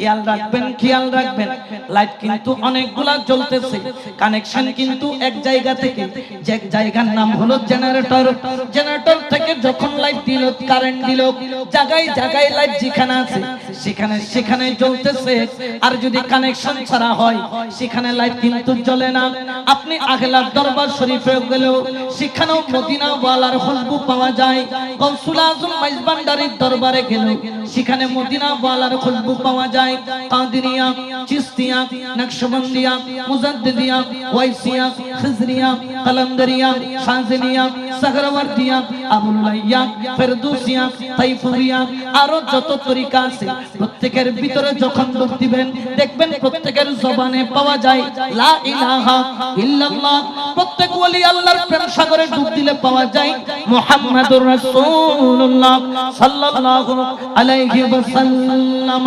খেয়াল রাখবেন খেয়াল রাখবেন। লাইট কিন্তু অনেকগুলা জ্বলতেছে। কানেকশন কিন্তু এক জায়গা থেকে। যে জায়গার নাম হলো জেনারেটর জেনারেটর থেকে যখন লাইট দিল কারেন্ট দিল, জায়গায় জায়গায় লাইট যেখানে আছে, সেখানে সেখানে জ্বলতেছে। আর যদি কানেকশন ছাড়া হয়, সেখানে লাইট কিন্তু জ্বলে না। আপনি আগলার দরবার শরীফে গেলেও, সেখানেও মদিনা ওয়ালার খুশবু পাওয়া যায়। কৌসুল আজম মাইজবান্ডারির দরবারে গেলেও, সেখানে মদিনা ওয়ালার খুশবু পাওয়া যায়। কাদিরিয়া, চিস্তিয়া, নকশবন্দিয়া, মুজাদ্দিদিয়া, ওয়াইসিয়া, খিজরিয়া কলন্দরিয়া শানজিলিয়া সাগরওয়ার্দিয়া আবুল্লাইয়া ফেরদৌসিয়া, তাইফুরিয়া, আরও যত তরিকা আছে, প্রত্যেকের ভিতরে যখন ডুব দিবেন, দেখবেন প্রত্যেকের জবানে পাওয়া যায়, লা ইলাহা ইল্লাল্লাহ। প্রত্যেক ওলি আল্লাহর প্রেম সাগরে ডুব দিলে পাওয়া যায়, মুহাম্মাদুর রাসূলুল্লাহ সাল্লাল্লাহু আলাইহি ওয়াসাল্লাম।